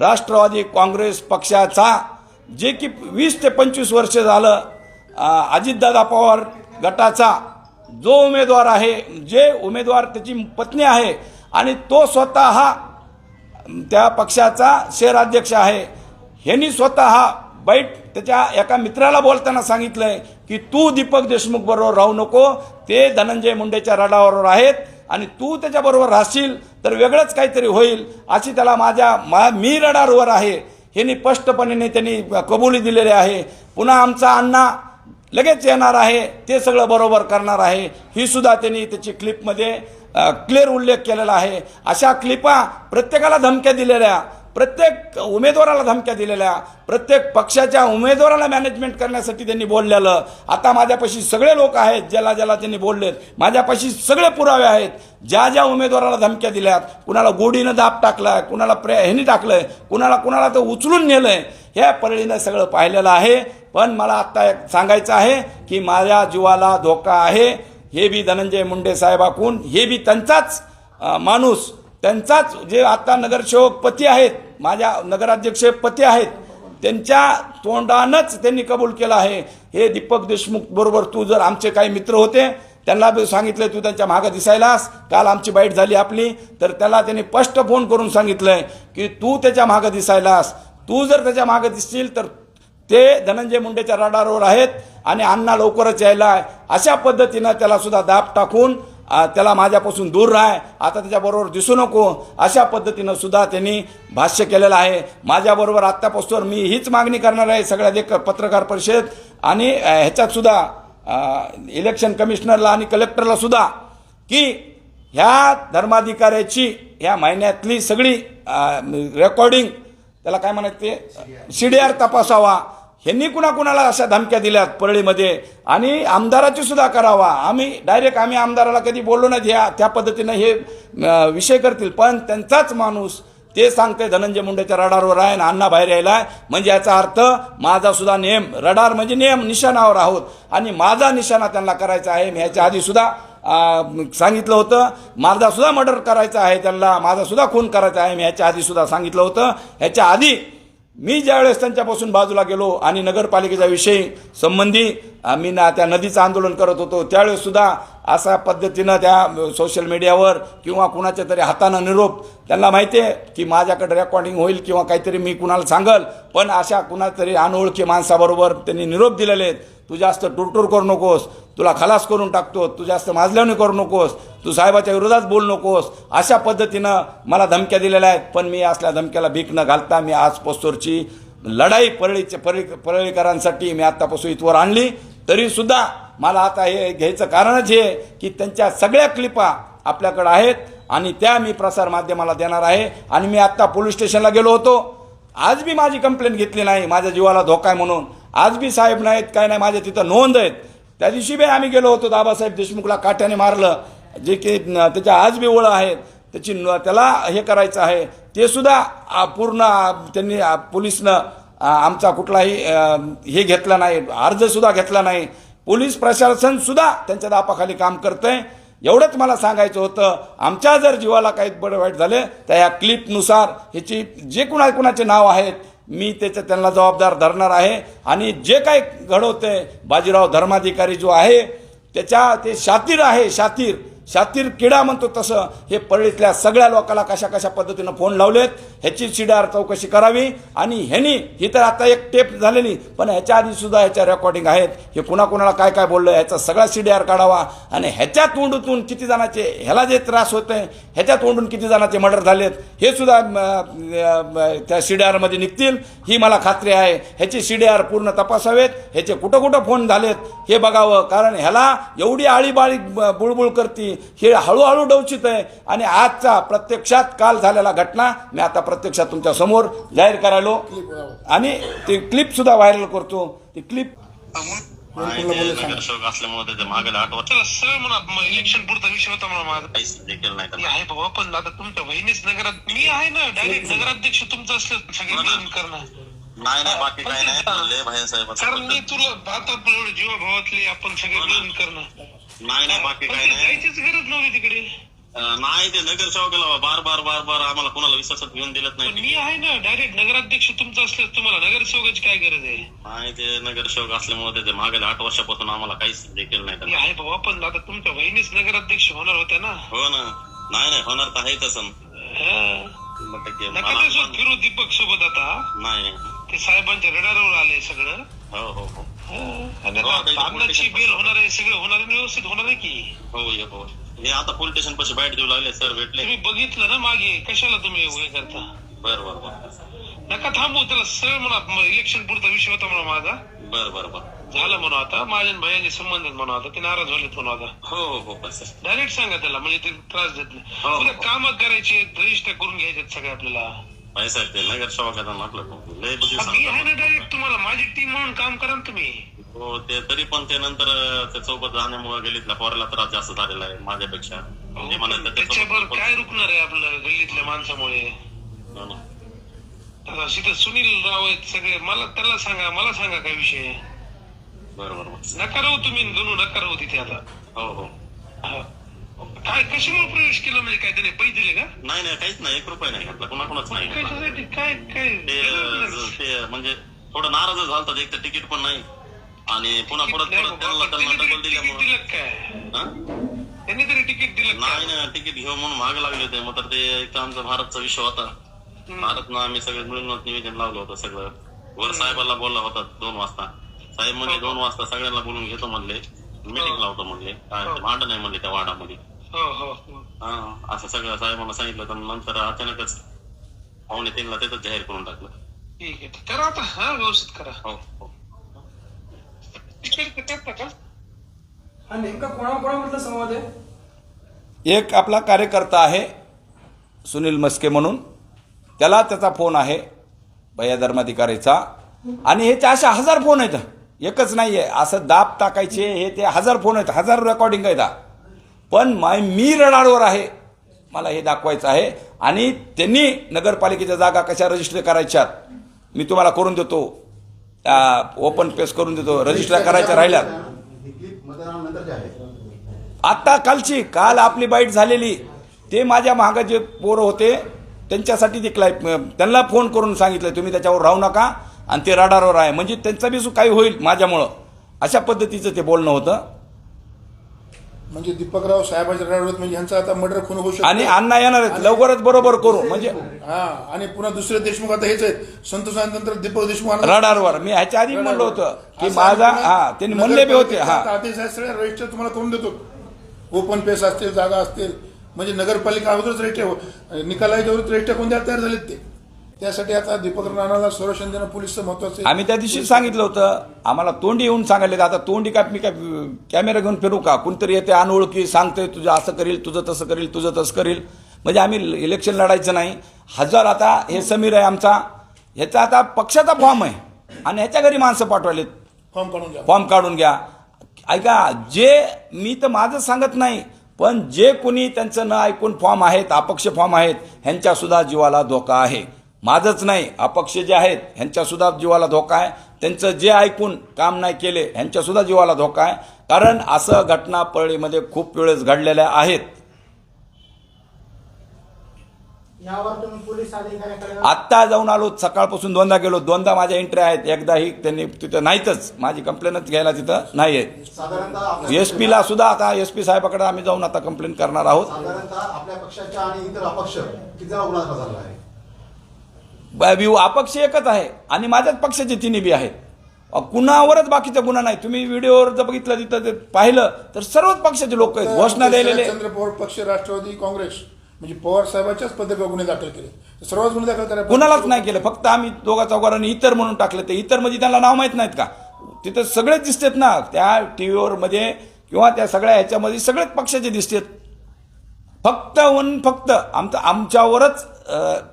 राष्ट्रवादी काँग्रेस पक्षाचा जे की वीस ते पंचवीस वर्ष झालं अजितदादा पवार गटाचा जो उमेदवार आहे जे उमेदवार त्याची पत्नी आहे आणि तो स्वतः त्या पक्षाचा शहराध्यक्ष आहे. ह्यांनी स्वतः बैठ त्याच्या एका मित्राला बोलताना सांगितलंय की तू दीपक देशमुख बरोबर राहू नको ते धनंजय मुंडेच्या रडावर आहेत आणि तू त्याच्याबरोबर राहशील तर वेगळंच काहीतरी होईल. अशी त्याला माझ्या मा मी रडारवर आहे. हे स्पष्टपणे त्यांनी कबुली दिलेली आहे. पुन्हा आमचा अण्णा लगेच येणार आहे. ते सगळं बरोबर करणार आहे. ही सुद्धा त्यांनी त्याची क्लिपमध्ये क्लिअर उल्लेख केलेला आहे. अशा क्लिपा प्रत्येकाला धमक्या दिलेल्या प्रत्येक उमेदवाराला धमक्या दिलेल्या प्रत्येक पक्षाच्या उमेदवाराला मॅनेजमेंट करण्यासाठी त्यांनी बोललेलं. आता माझ्यापाशी सगळे लोक आहेत ज्याला ज्याला त्यांनी बोललेत. माझ्यापाशी सगळे पुरावे आहेत. ज्या ज्या उमेदवाराला धमक्या दिल्यात कुणाला गोडीनं दाब टाकलाय कुणाला प्रे ह्यानी टाकलंय कुणाला कुणाला तर उचलून नेलंय ह्या परळीनं सगळं पाहिलेलं आहे. पण मला आत्ता एक सांगायचं आहे की माझ्या जीवाला धोका आहे. हे बी धनंजय मुंडे साहेबाकून हे बी त्यांचाच माणूस त्यांचाच जे आता नगरसेवक पती आहेत माझ्या नगराध्यक्ष पती आहेत. त्यांच्या तोंडानंच त्यांनी कबूल केलं आहे. हे दीपक देशमुख बरोबर तू जर आमचे काही मित्र होते त्यांना सांगितलं तू त्यांच्या मागं दिसायलास काल आमची बाईट झाली आपली. तर त्याला त्यांनी स्पष्ट फोन करून सांगितलंय की तू त्याच्या मागं दिसायलास तू जर त्याच्या मागं दिसशील तर ते धनंजय मुंडेच्या रडारवर आहेत आणि अण्णा लवकरच यायला आहे. अशा पद्धतीनं त्याला सुद्धा दाब टाकून त्याला माझ्यापासून दूर राह. आता त्याच्याबरोबर दिसू नको. अशा पद्धतीनं सुद्धा त्यांनी भाष्य केलेलं आहे. माझ्याबरोबर आत्तापासून मी हीच मागणी करणार आहे सगळ्या जे क- पत्रकार परिषद आणि अ, ह्याच्यात सुद्धा अ, इलेक्शन कमिशनरला आणि कलेक्टरला सुद्धा की ह्या धर्माधिकाऱ्याची ह्या महिन्यातली सगळी रेकॉर्डिंग त्याला काय म्हणायचं? ते सीडीआर तपासावा. ह्यांनी कुणाकुणाला अशा धमक्या दिल्यात परळीमध्ये? आणि आमदाराची सुद्धा करावा. आम्ही डायरेक्ट आम्ही आमदाराला कधी बोललो नाही ह्या त्या पद्धतीनं हे विषय करतील. पण त्यांचाच माणूस ते सांगते धनंजय मुंडेच्या रडारवर आहे आणि अण्णा बाहेर यायला म्हणजे याचा अर्थ माझा सुद्धा नेम रडार म्हणजे नेम निशाणावर आहोत. आणि माझा निशाणा त्यांना करायचा आहे. मी ह्याच्या आधी सुद्धा सांगितलं होतं. माझा सुद्धा मर्डर करायचा आहे त्यांना. माझा सुद्धा खून करायचा आहे. मी ह्याच्या आधी सुद्धा सांगितलं होतं. ह्याच्या आधी मी ज्यावेळेस त्यांच्यापासून बाजूला गेलो आणि नगरपालिकेच्या विषयी संबंधी आम्ही ना त्या नदीचं आंदोलन करत होतो त्यावेळेससुद्धा अशा पद्धतीनं त्या सोशल मीडियावर किंवा कुणाच्या तरी हातानं निरोप त्यांना माहिती आहे की माझ्याकडे रेकॉर्डिंग होईल किंवा काहीतरी मी कुणाला सांगल पण अशा कुणातरी अनोळखी माणसाबरोबर त्यांनी निरोप दिलेले आहेत. तू जास्त टुरटूर करू नकोस तुला खलास करून टाकतो तू जास्त माजल्याने करू नकोस. तू साहेबाच्या विरोधात बोलू नकोस. अशा पद्धतीनं मला धमक्या दिलेल्या आहेत. पण मी असल्या धमक्याला भीक न घालता मी आज पोस्तोरची लढाई परळीच्या परळी परळीकरांसाठी मी आत्तापासून इथवर आणली. तरीसुद्धा मला आता हे घ्यायचं कारणच हे की त्यांच्या सगळ्या क्लिपा आपल्याकडं आहेत आणि त्या मी प्रसार माध्यमाला देणार आहे. आणि मी आत्ता पोलीस स्टेशनला गेलो होतो. आज बी माझी कंप्लेंट घेतली नाही. माझ्या जीवाला धोका आहे म्हणून. आज बी साहेब नाहीत काय नाही माझ्या तिथं नोंद आहेत. त्या दिवशी बी आम्ही गेलो होतो. दाबासाहेब देशमुखला काट्याने मारलं. जे की त्याच्या आज बी ओळख आहेत त्याची न- त्याला हे करायचं आहे. ते सुद्धा पूर्ण त्यांनी पोलिसनं आमचा कुठलाही हे घेतला नाही अर्जसुद्धा घेतला नाही. पोलीस प्रशासन सुद्धा त्यांच्या दापाखाली काम करतंय. एवढंच मला सांगायचं होतं आमच्या जर जीवाला काही बडं वाईट झाले तर ह्या क्लिपनुसार ह्याची जे कुणा कुणाचे नाव आहेत मी त्याच्या त्यांना जबाबदार धरणार आहे. आणि जे काही घडवतंय बाजीराव धर्माधिकारी जो आहे त्याच्या ते शातीर आहे शातीर. शातीर किडा म्हणतो तसं. हे परळीतल्या सगळ्या लोकाला कशा कशा पद्धतीनं फोन लावलेत ह्याची शिडार चौकशी करावी आणि ह्यानी ही तर आता एक टेप झालेली पण ह्याच्या आधी सुद्धा ह्याच्या रेकॉर्डिंग आहेत. हे कुणाकुणाला काय काय बोललं ह्याचा सगळा सीडीआर काढावा आणि ह्याच्या तोंडूतून किती जणांचे ह्याला जे त्रास होतोय ह्याच्या तोंडून किती जणांचे मर्डर झालेत हे सुद्धा त्या सीडीआरमध्ये निघतील. ही मला खात्री आहे. ह्याची सीडीआर पूर्ण तपासावेत. ह्याचे कुठं कुठं फोन झालेत हे बघावं. कारण ह्याला एवढी आळीबाळी ब- बुळबुळ करती हे हळूहळू डवचित आहे. आणि आजचा प्रत्यक्षात काल झालेला घटना मी आता प्रत्यक्षात तुमच्यासमोर जाहीर करायलो. आणि ते क्लिप सुद्धा व्हायरल करतो. ती क्लिप नगरसेवक असल्यामुळे त्याच्यामागे आठ वर्ष म्हणा इलेक्शन पुरता विषय होता म्हणा माझा. काहीच देखील नाही. आहे बाबा पण आता तुमच्या बहिणीच नगरात मी आहे ना डायरेक्ट नगराध्यक्ष तुमचं असलं सगळे मिळून करणं. नाही नाही बाकी काही नाही. भाई साहेब कारण मी तुला आता आपण एवढे जीवा भावातले आपण सगळे मिळून करणं. नाही नाही बाकी काही नाही. जायचीच गरज नव्हती तिकडे. अं, नाही ते नगरसेवकाला बार बार बार बार आम्हाला कोणाला विश्वासात घेऊन दिलत पण नाही मी आहे ना डायरेक्ट नगराध्यक्ष तुमचा असल्यास तुम्हाला नगरसेवकाची काय गरज आहे? नाही ते नगरसेवक असल्यामुळे ते मागील आठ वर्षापासून आम्हाला काहीच देखील नाही मी त्यांना. आहे बाबा पण आता तुमच्या बहिणीच नगराध्यक्ष होणार होत्या ना. हो ना. नाही नाही होणार तर आहे तसं हा. शंभर टक्के नका मला- तसं फिरू दीपक सोबत आता. नाही. ते साहेबांच्या रडारवर आले सगळं. हो हो हो. हा. हो, politician बेल होणार आहे सगळं होणार आहे व्यवस्थित होणार आहे की? हो ये हो. हे आता पोलीस स्टेशन पाशी बाईट देऊ लागले सर भेटले. तुम्ही बघितलं ना मागे कशाला तुम्ही हे करता? बर बर बर. नका थांबू त्याला सरळ म्हणा इलेक्शन पुरता विषय होता म्हणा माझा. बर बर बर. झालं म्हणून आता माझ्या आणि भैयाचे संबंध आहेत म्हणून आता ते नाराज झालेत म्हणून आता. हो हो हो बस डायरेक्ट सांगा त्याला म्हणजे ते त्रास देत हो, नाही हो. काम करायचे रजिस्टर करून घ्यायचे सगळे आपल्याला. नाही साहेब ते नगरसेवकाचा आपलं लय बुद्धी हा, मी आहे ना सांगतो डायरेक्ट तुम्हाला. माझी टीम म्हणून काम करा ना तुम्ही. हो ते तरी पण ते नंतर अं, त्या सोबत जाण्यामुळे गेलीतल्या पोराला त्रास जास्त झालेला आहे माझ्यापेक्षा. म्हणजे हो, मला पण त्याच्यासोबत- त्याच्यावर काय रुकणार आहे आपलं गल्लीतल्या माणसामुळे? हो ना. आता तिथे सुनील राव आहेत सगळे. मला त्याला सांगा मला सांगा काय विषय? आहे. बरं बरं बरं. नका राहू तुम्ही गणू नका राहू तिथे आता. हो हो. हा. काय कशामुळे प्रवेश केला म्हणजे काय त्याने? पैसे दिले का? नाही नाही काहीच नाही. एक रुपये नाही आपला कुणाकुणाच नाही कशासाठी? काय काय? ते म्हणजे थोडं नाराज झालं एक तर तिकीट पण नाही. आणि पुन्हा परत नाही परत बाबा, त्यांना पण त्यांना त्यांनी डबल तरी तिकीट दिल्यामुळे दिलं काय? हा? त्यांनी तरी तिकीट दिलं नाही ना तिकीट घेऊ म्हणून मागे लागले होते. मग तर ते एक तर आमचा भारतचा विषय होता. भारतनं आम्ही सगळे मिळून निवेदन लावलं होतं सगळं. वर साहेबाला बोलला होता दोन वाजता. साहेब म्हणजे दोन वाजता सगळ्यांना बोलून घेतो म्हणले. मीटिंग लावतो म्हणले. काय ते भांडण आहे म्हणले त्या वाडामध्ये. हो हो हो. हा असं सगळं साहेबांना सांगितलं तर नंतर अचानकच पाहुणे तीनला तिथं जाहीर करून टाकलं. ठीक आहे करा आता हा व्यवस्थित करा. हो हो. तिकीट करता का हा. नेमका कोणाकोणामधला संवाद आहे? एक आपला कार्यकर्ता आहे सुनील मस्के म्हणून. त्याला त्याचा फोन आहे भैया धर्माधिकारीचा. आणि हे अशा हजार फोन आहेत. एकच नाही आहे असं दाब टाकायचे हे ते हजार फोन आहेत. हजार रेकॉर्डिंग आहेत. पण माय मी रडारवर आहे. मला हे दाखवायचं आहे. आणि त्यांनी नगरपालिकेच्या जागा कशा रजिस्टर करायच्यात मी तुम्हाला करून देतो. ओपन पेस करून देतो. रजिस्टर करायच्या राहिल्यात. आत्ता कालची काल आपली बाईट झालेली. ते माझ्या मागं जे पोरं होते त्यांच्यासाठी ते त्यांना फोन करून सांगितलं तुम्ही त्याच्यावर राहू नका. आणि ते राडारवर आहे. म्हणजे त्यांचा बी सु- काही होईल माझ्यामुळं. अशा पद्धतीचं ते बोलणं होतं. म्हणजे दीपकराव साहेबांच्या रडारत म्हणजे ह्यांचा आता मर्डर खून होऊ शकतो. आणि अण्णा येणार आहेत. लवकरच बरोबर करू. म्हणजे हा आणि पुन्हा दुसरे देशमुख आता हेच आहेत. संतोष नंतर दीपक देशमुख रडारवर. मी ह्याच्या आधी म्हणलं होतं की माझा हा त्यांनी म्हणले बी होते. हा. रजिस्टर तुम्हाला करून देतो. ओपन पेस असतील जागा असतील. म्हणजे नगरपालिका अगोदरच रजिस्टर निकालाच्या विरुद्ध रजिस्टर कोण द्यायला तयार झालेत ते? त्यासाठी आता दीपक राणाला संरक्षण देणं पोलीसचं महत्वाचं. आम्ही त्या दिवशी सांगितलं होतं आम्हाला तोंडी येऊन सांगायला आता तोंडी काय मी काय कॅमेरा घेऊन फिरू का? कोणतरी येते अनोळखी सांगतोय तुझं असं करील तुझं तसं करील तुझं तसं करील. म्हणजे आम्ही इलेक्शन लढायचं नाही. हजार आता हे समीर आहे आमचा. ह्याचा आता पक्षाचा फॉर्म आहे. आणि ह्याच्या घरी माणसं पाठवलेत फॉर्म काढून घ्या. फॉर्म काढून घ्या. ऐका जे मी तर माझं सांगत नाही पण जे कोणी त्यांचं न ऐकून फॉर्म आहेत अपक्ष फॉर्म आहेत ह्यांच्या सुद्धा जीवाला धोका आहे. माझंच नाही अपक्ष जे आहेत ह्यांच्या सुद्धा जीवाला धोका आहे. त्यांचं जे ऐकून काम नाही केले ह्यांच्या सुद्धा जीवाला धोका आहे. कारण असं घटना परळीमध्ये खूप वेळेस घडलेल्या आहेत. आत्ता जाऊन आलो सकाळपासून दोनदा गेलो. दोनदा माझ्या एंट्री आहेत. एकदाही त्यांनी तिथं नाहीतच. माझी कंप्लेनच घ्यायला तिथं नाही आहे एस पीला सुद्धा आता एस पी साहेबाकडे आम्ही जाऊन आता कंप्लेंट करणार आहोत साधारणतः आपल्या पक्षाच्या आणि इतर अपक्ष एकच आहे. आणि माझ्याच पक्षाचे तिन्ही बी आहेत. कुणावरच बाकीचा गुन्हा नाही. तुम्ही व्हिडिओवर जर बघितलं तिथं ते पाहिलं तर सर्वच पक्षाचे लोक आहेत. घोषणा दिलेले चंद्र पवार पक्ष राष्ट्रवादी काँग्रेस म्हणजे पवार साहेबाच्याच पद्धतीवर गुन्हे दाखल केले. सर्वच गुन्हे दाखल करा कुणालाच नाही केलं. फक्त आम्ही दोघा चौघांनी इतर म्हणून टाकलं ते. इतर म्हणजे त्यांना नाव माहीत नाहीत का? तिथं सगळेच दिसतात ना. त्या टी व्हीवर मध्ये किंवा त्या सगळ्या ह्याच्यामध्ये सगळेच पक्षाचे दिसतात. फक्त वन फक्त आमचं आमच्यावरच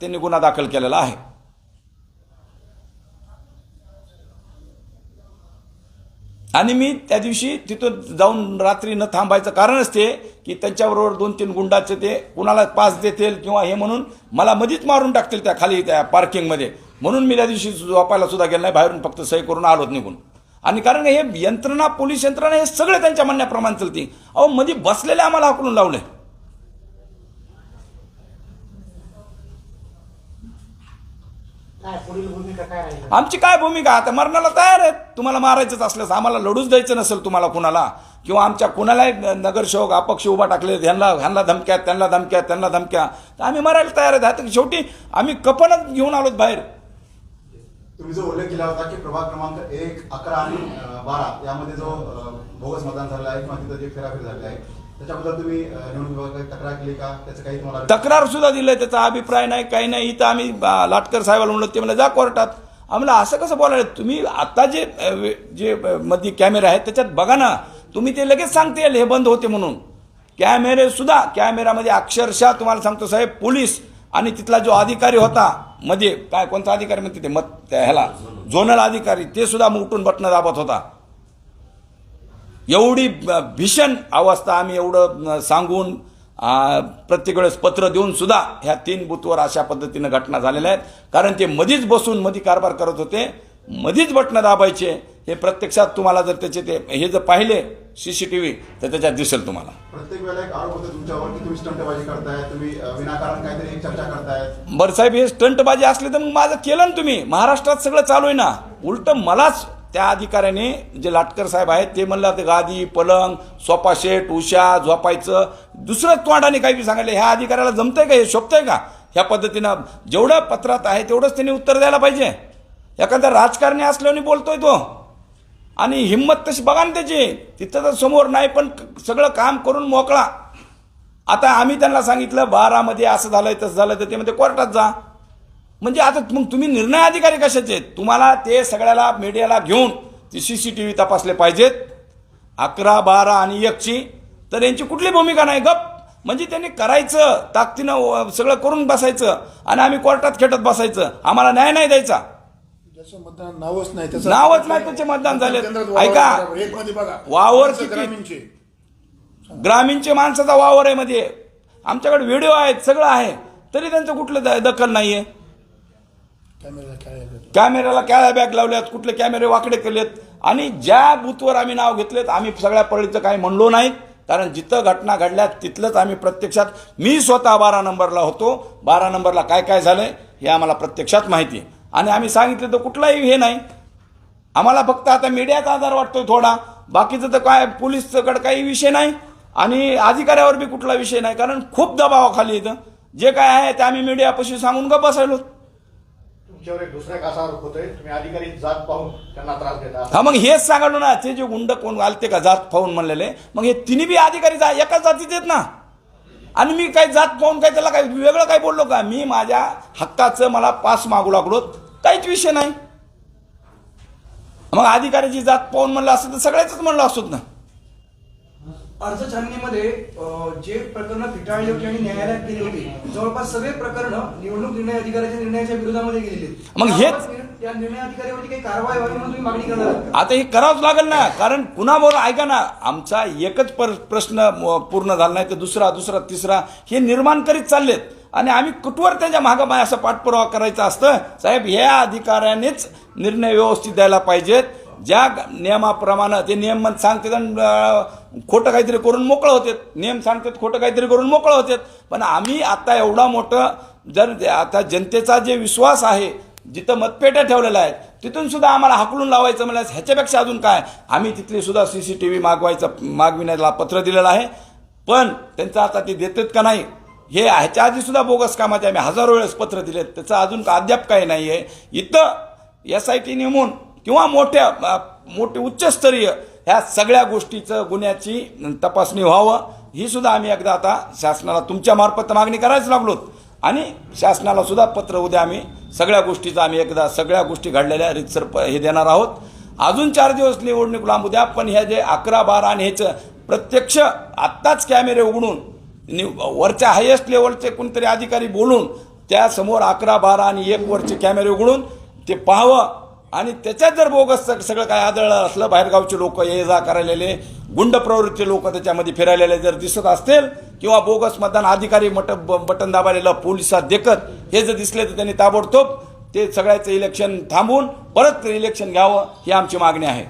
त्यांनी गुन्हा दाखल केलेला आहे. आणि मी त्या दिवशी तिथं जाऊन रात्री न थांबायचं कारणच ते की त्यांच्याबरोबर दोन तीन गुंडाचे ते कुणाला पास देतील किंवा हे म्हणून मला मधीच मारून टाकतील त्या खाली त्या पार्किंगमध्ये. म्हणून मी त्या दिवशी झोपायला सुद्धा गेलं नाही बाहेरून फक्त सही करून आलोत निघून. आणि कारण हे यंत्रणा पोलीस यंत्रणा हे सगळे त्यांच्या म्हणण्याप्रमाणे चलते अहो मध्ये बसलेले आम्हाला हाकलून लावले. आमची काय भूमिका? आता मरणाला तयार आहेत. तुम्हाला मारायचंच असल्यास आम्हाला लढूच द्यायचं नसेल तुम्हाला कुणाला. किंवा आमच्या कुणालाही नगरसेवक अपक्ष उभा टाकले ह्यांना ह्यांना धमक्या त्यांना धमक्या त्यांना धमक्या तर आम्ही मरायला तयार आहेत. आता शेवटी आम्ही कपनच घेऊन आलोत बाहेर. तुम्ही जो उल्लेख केला होता की प्रभाग क्रमांक एक अकरा आणि बारा यामध्ये जो बोगस मतदान झालं आहे किंवा तिथं जे फेराफेर झाले आहे त्याच्याबद्दल तुम्ही निवडणूक विभागाकडे तक्रार केली का? त्याचं काही तुम्हाला तक्रार सुद्धा दिलंय त्याचा अभिप्राय नाही काही नाही. इथं आम्ही लाटकर साहेबाला म्हणलो ते म्हणलं जा कोर्टात. आम्हाला असं कसं बोलायला तुम्ही आता जे जे मध्ये कॅमेरे आहेत त्याच्यात बघा ना तुम्ही ते लगेच सांगते हे बंद होते म्हणून. कॅमेरे सुद्धा कॅमेऱ्यामध्ये अक्षरशः तुम्हाला सांगतो साहेब पोलीस आणि तिथला जो अधिकारी होता मध्ये काय कोणता अधिकारी म्हणते ते मत त्या ह्याला झोनल अधिकारी ते सुद्धा उठून बटणं दाबत होता. एवढी भीषण अवस्था आम्ही एवढं सांगून प्रत्येक वेळेस पत्र देऊन सुद्धा ह्या तीन बूथवर अशा पद्धतीनं घटना झालेल्या आहेत. कारण ते मधीच बसून मधी कारभार करत होते मधीच बटणं दाबायचे. हे प्रत्यक्षात तुम्हाला जर त्याचे ते हे जर पाहिले सीसीटीव्ही तर त्याच्यात दिसेल तुम्हाला. प्रत्येक वेळेला एक आरोप होतो तुमच्यावर की तुम्ही स्टंटबाजी करताय तुम्ही अं, विनाकारण काहीतरी एक चर्चा करतायत बरं साहेब हे स्टंटबाजी असले तर मग माझं केलं ना तुम्ही. महाराष्ट्रात सगळं चालू आहे ना. उलट मलाच त्या अधिकाऱ्याने जे लाटकर साहेब आहेत ते म्हणलं ते गादी पलंग सोफा सेट उशा झोपायचं दुसरं तोंडाने काही सांगितलं सांगायला ह्या अधिकाऱ्याला जमतंय का हे शोभतंय का? ह्या पद्धतीनं जेवढं पत्रात आहे तेवढंच त्यांनी उत्तर द्यायला पाहिजे. एखादा राजकारणी असल्याने बोलतोय तो. आणि हिंमत तशी बघा ना त्याची. तिथं तर समोर नाही पण सगळं काम करून मोकळा. आता आम्ही त्यांना सांगितलं बारामध्ये असं झालंय तसं झालं तर ते म्हणते कोर्टात जा. म्हणजे आता मग तुम्ही निर्णय अधिकारी कशाचे आहेत? तुम्हाला ते सगळ्याला मीडियाला घेऊन ती सी सी टी व्ही तपासले पाहिजेत. अकरा बारा आणि एकची. तर यांची कुठली भूमिका नाही? गप. म्हणजे त्यांनी करायचं ताकदीनं सगळं करून बसायचं आणि आम्ही कोर्टात खेटत बसायचं. आम्हाला न्याय नाही द्यायचा. मतदान नावच नाही त्याचं नावच नाही त्याचे मतदान झाले. ऐका. वावर किती? ग्रामीणचे. माणसाचा वावर आहे मध्ये. आमच्याकडे व्हिडिओ आहेत सगळं आहे. तरी त्यांचं कुठलं दखल नाहीये. कॅमेरा खेळायला कॅमेऱ्याला काळ्या बॅग लावल्यात कुठले कॅमेरे वाकडे केलेत. आणि ज्या बूथवर आम्ही नाव घेतलेत आम्ही सगळ्या पळीचं काही म्हणलो नाही कारण जिथं घटना घडल्या तिथलंच आम्ही प्रत्यक्षात मी स्वतः बारा नंबरला होतो. बारा नंबरला काय काय झालं हे आम्हाला प्रत्यक्षात माहिती. आहे. आणि आम्ही सांगितलं तर कुठलाही हे नाही. आम्हाला फक्त आता मीडियाचा आधार वाटतो थोडा. बाकीचं तर काय पोलीसकडे काही विषय नाही. आणि अधिकाऱ्यावर बी कुठला विषय नाही. कारण खूप दबावाखाली इथं. जे काय आहे ते आम्ही मीडियापाशी सांगून का बसायलो. तुमच्यावर एक दुसऱ्या एक आरोप होतोय. तुम्ही अधिकारी जात पाहून त्यांना त्रास देता. हा मग हेच सांगालो ना ते जे गुंड कोण आलते का जात पाहून म्हणलेले मग हे तिन्ही बी अधिकारी जा एकाच जातीचे आहेत ना. आणि मी काही जात पाहून काय त्याला काही वेगळं काय बोललो का? मी माझ्या हक्काचं मला पास मागू लागलो. काहीच विषय नाही. मग अधिकाऱ्याची जात पाहून म्हणलं असतं तर सगळ्याच म्हणलं असत ना. अर्ज छाननीमध्ये जे प्रकरण फिटाळली होती आणि न्यायालयात गेली होती जवळपास सगळे प्रकरण निवडणूक निर्णय अधिकाऱ्याच्या निर्णयाच्या विरोधामध्ये गेलेले. मग हेच- त्याबाबत निर्- या निर्णय अधिकाऱ्यावरती काही कारवाई व्हावी म्हणून तुम्ही मागणी करणार? आता हे करावंच लागेल ना कारण कुणाबरोबर ऐका ना आमचा एकच पर प्रश्न पूर्ण झाला नाही तर दुसरा दुसरा तिसरा हे निर्माण करीत चाललेत आणि आम्ही कुठवर त्यांच्या मागं असं पाठपुरावा करायचा असतं साहेब ह्या अधिकाऱ्यानेच निर्णय व्यवस्थित द्यायला पाहिजेत ज्या नियमाप्रमाणं नियमाप्रमाणे ते नियम सांगतात आणि खोटं काहीतरी करून मोकळं होतात नियम सांगतात खोटं काहीतरी करून मोकळं होतात पण आम्ही आता एवढा मोठं जर जे- आता जनतेचा जे विश्वास आहे जिथं मतपेट्या ठेवलेल्या आहेत तिथून सुद्धा आम्हाला हाकलून लावायचं म्हणजे ह्याच्यापेक्षा अजून काय? आम्ही तिथली सुद्धा सी सी टी व्ही मागवायचं मागविण्याला पत्र दिलेलं आहे. पण त्यांचं आता ते देतात का नाही हे ह्याच्या आधी सुद्धा बोगस कामाचे आम्ही हजारो वेळेस पत्र दिलेत. त्याचं अजून का अद्याप काही नाही आहे इथं एस आय टी नेमून किंवा मोठ्या मोठे उच्चस्तरीय ह्या सगळ्या गोष्टीचं गुन्ह्याची तपासणी व्हावं. ही सुद्धा आम्ही एकदा आता शासनाला तुमच्या मार्फत मागणी करायच लागलोत आणि शासनाला सुद्धा पत्र उद्या आम्ही सगळ्या गोष्टीचं आम्ही एकदा सगळ्या गोष्टी घडलेल्या रितसर प- हे देणार आहोत. अजून चार दिवस निवडणूक लांबू द्या पण ह्या जे अकरा बारा आणि ह्याचं प्रत्यक्ष आत्ताच कॅमेरे उघडून नि- वरच्या हायेस्ट लेवलचे कोणतरी अधिकारी बोलून त्यासमोर अकरा बारा आणि एक वरचे कॅमेरे उघडून ते पाहावं. आणि त्याच्यात जर बोगस सगळं काय आदळलं असलं बाहेरगावचे लोक ये जा करायलेले गुंड प्रवृत्ती लोक त्याच्यामध्ये फिरायलेले जर दिसत असतील किंवा बोगस मतदान अधिकारी मट ब- बटन दाबालेलं पोलिसात देखत हे जर दिसले तर त्यांनी ताबडतोब ते सगळ्याचं इलेक्शन थांबवून परत इलेक्शन घ्यावं ही आमची मागणी आहे.